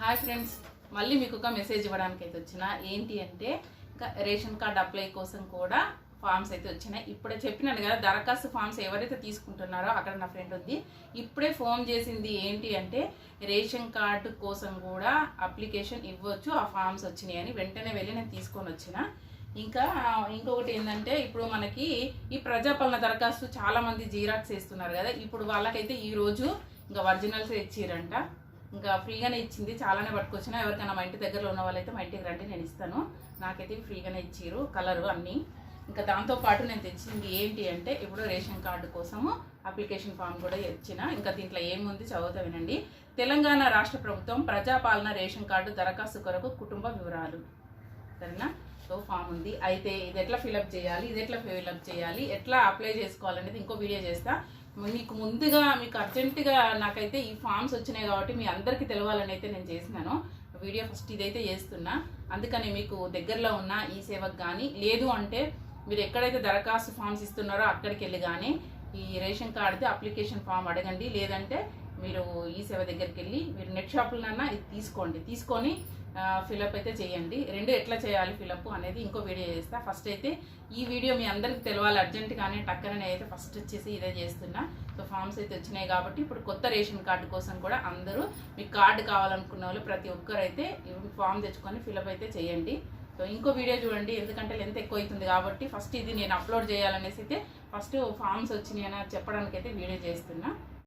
Hi friends మళ్ళీ మీకు ఒక మెసేజ్ ఇవ్వడానికి అయితే వచ్చిన. ఏంటి అంటే ఇంకా రేషన్ కార్డ్ అప్లై కోసం కూడా ఫామ్స్ అయితే వచ్చినాయి. ఇప్పుడే చెప్పినాను కదా దరఖాస్తు ఫామ్స్ ఎవరైతే తీసుకుంటున్నారో అక్కడ నా ఫ్రెండ్ ఉంది. ఇప్పుడే ఫోన్ చేసింది ఏంటి అంటే రేషన్ కార్డు కోసం కూడా అప్లికేషన్ ఇవ్వచ్చు ఆ ఫామ్స్ వచ్చినాయి అని. వెంటనే వెళ్ళి నేను తీసుకొని వచ్చిన. ఇంకా ఇంకొకటి ఏంటంటే ఇప్పుడు మనకి ఈ ప్రజాపాలన దరఖాస్తు చాలామంది జీరాక్స్ వేస్తున్నారు కదా. ఇప్పుడు వాళ్ళకైతే ఈరోజు ఇంకా ఒరిజినల్స్ ఇచ్చిరంట. ఇంకా ఫ్రీగానే ఇచ్చింది చాలానే పట్టుకొచ్చిన. ఎవరికైనా మా ఇంటి దగ్గరలో ఉన్న వాళ్ళైతే మా ఇంటికి రండి నేను ఇస్తాను. నాకైతే ఫ్రీగానే ఇచ్చిర్రు కలరు అన్నీ. ఇంకా దాంతోపాటు నేను తెచ్చింది ఏంటి అంటే ఇప్పుడు రేషన్ కార్డు కోసము అప్లికేషన్ ఫామ్ కూడా ఇచ్చిన ఇంకా దీంట్లో ఏముంది చదువుతా వినండి. తెలంగాణ రాష్ట్ర ప్రభుత్వం ప్రజాపాలన రేషన్ కార్డు దరఖాస్తు కొరకు కుటుంబ వివరాలు. సరేనా? సో ఫామ్ ఉంది. అయితే ఇది ఎట్లా ఫిలప్ చేయాలి? ఇది ఎట్లా ఫిలప్ చేయాలి? ఎట్లా అప్లై చేసుకోవాలనేది ఇంకో వీడియో చేస్తా. మీకు ముందుగా మీకు అర్జెంటుగా నాకైతే ఈ ఫామ్స్ వచ్చినాయి కాబట్టి మీ అందరికీ తెలవాలని అయితే నేను చేసినాను. వీడియో ఫస్ట్ ఇదైతే చేస్తున్నా. అందుకని మీకు దగ్గరలో ఉన్న ఈ సేవకు కానీ లేదు అంటే మీరు ఎక్కడైతే దరఖాస్తు ఫామ్స్ ఇస్తున్నారో అక్కడికి వెళ్ళి కానీ ఈ రేషన్ కార్డుది అప్లికేషన్ ఫామ్ అడగండి. లేదంటే మీరు ఈ సేవ దగ్గరికి వెళ్ళి మీరు నెట్ షాపులన్నా ఇది తీసుకోండి. తీసుకొని ఫిలప్ అయితే చేయండి. రెండు ఎట్లా చేయాలి ఫిలప్ అనేది ఇంకో వీడియో చేస్తా. ఫస్ట్ అయితే ఈ వీడియో మీ అందరికి తెలవాలి అర్జెంటుగానే టక్కరని అయితే ఫస్ట్ వచ్చేసి ఇదే చేస్తున్నా. సో ఫామ్స్ అయితే వచ్చినాయి కాబట్టి ఇప్పుడు కొత్త రేషన్ కార్డు కోసం కూడా అందరూ మీకు కార్డు కావాలనుకున్న వాళ్ళు ప్రతి ఒక్కరు అయితే ఫామ్ తెచ్చుకొని ఫిలప్ అయితే చేయండి. సో ఇంకో వీడియో చూడండి. ఎందుకంటే లెంత్ ఎక్కువ అవుతుంది కాబట్టి ఫస్ట్ ఇది నేను అప్లోడ్ చేయాలనేసి అయితే ఫస్ట్ ఫామ్స్ వచ్చినాయి అని చెప్పడానికి అయితే వీడియో చేస్తున్నా.